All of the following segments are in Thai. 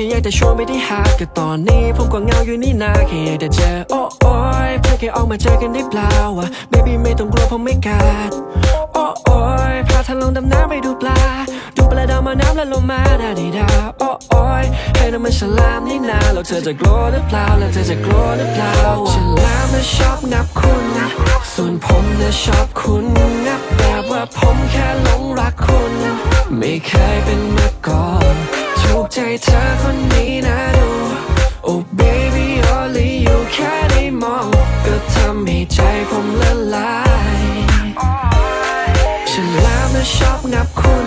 ค่อยากจะชวนไปที่หาก็ตอนนี้ผมก็เหงาอยู่นี่นาแค่อยากจะเจอโอ้โอ้ยเพื่อแค่ออกมาเจอกันได้เปล่าวะ baby ไม่ต้องกลัวผมไม่กัดโอ้โอ้ยพาเธอลงดำน้ำไปดูปลา ดูปลาดาวมาน้ำแล้วลงมาดาดีดาโอ้โอ้ยให้น้ำมันฉลามนี่นาแล้วเธอจะกลัวหรือเปล่าแล้วเธอจะกลัวหรือเปล่าฉลามน่ะชอบงับคุณส่วนผมน่ะชอบคุณงับแบบว่าผมแค่หลงรักคุณ ไม่เคยเป็นมาก่อน ใจเธอคนนี้นะดู Oh baby only you แค่ได้มองก็ทำให้ใจผมละลายฉันแล้วนะชอบงับคุณ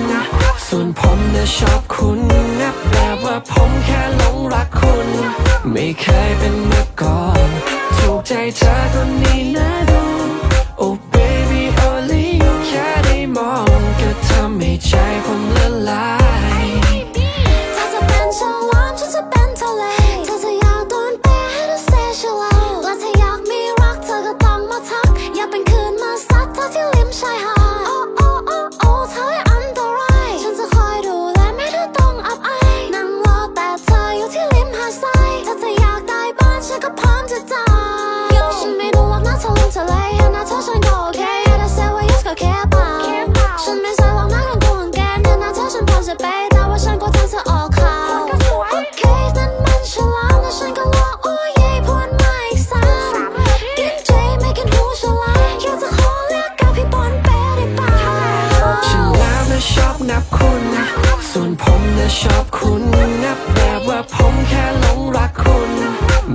ส่วนผมนะชอบคุณงับแบบว่าผมแค่หลงรักคุณ ไม่เคยเป็นมาก่อน ถูกใจเธอคนนี้นะ ที่ริม ผมน่ะชอบคุณนับแบบว่าผมแค่หลงรักคุณ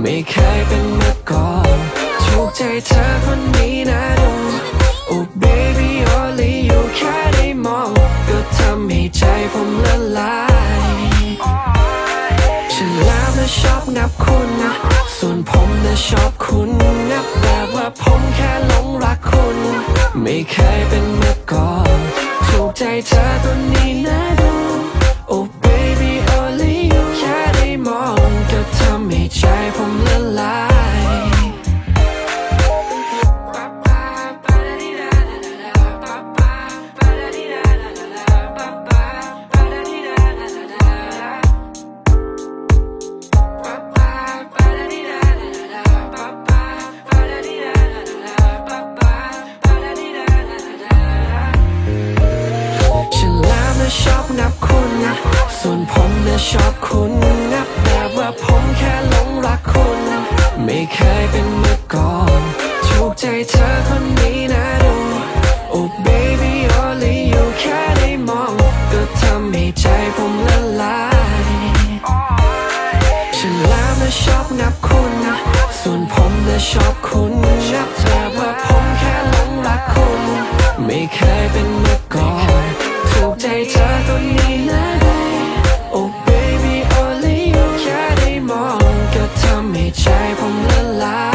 ไม่เคยเป็นมาก่อนถูกใจเธอคนนี้นะดู Oh baby only you แค่ได้มอง ก็ทำให้ใจผมละลายฉันแล้วนะชอบนับคุณส่วนผมน่ะชอบคุณนับแบบว่าผมแค่หลงรักคุณ ไม่เคยเป็นมาก่อนถูกใจเธอคนนี้นะ ชอบคุณนับแบบว่าผมแค่หลงรักคุณ ไม่เคยเป็นมาก่อนถูกใจเธอคนนี้นะดู Oh baby only you แค่ได้มอง ก็ทำให้ใจผมละลายฉันแล้วนะชอบนับคุณ ส่วนผมนะชอบคุณนับแบบว่าผมแค่หลงรักคุณ ไม่เคยเป็นมาก่อนถูกใจเธอคนนี้ from the light.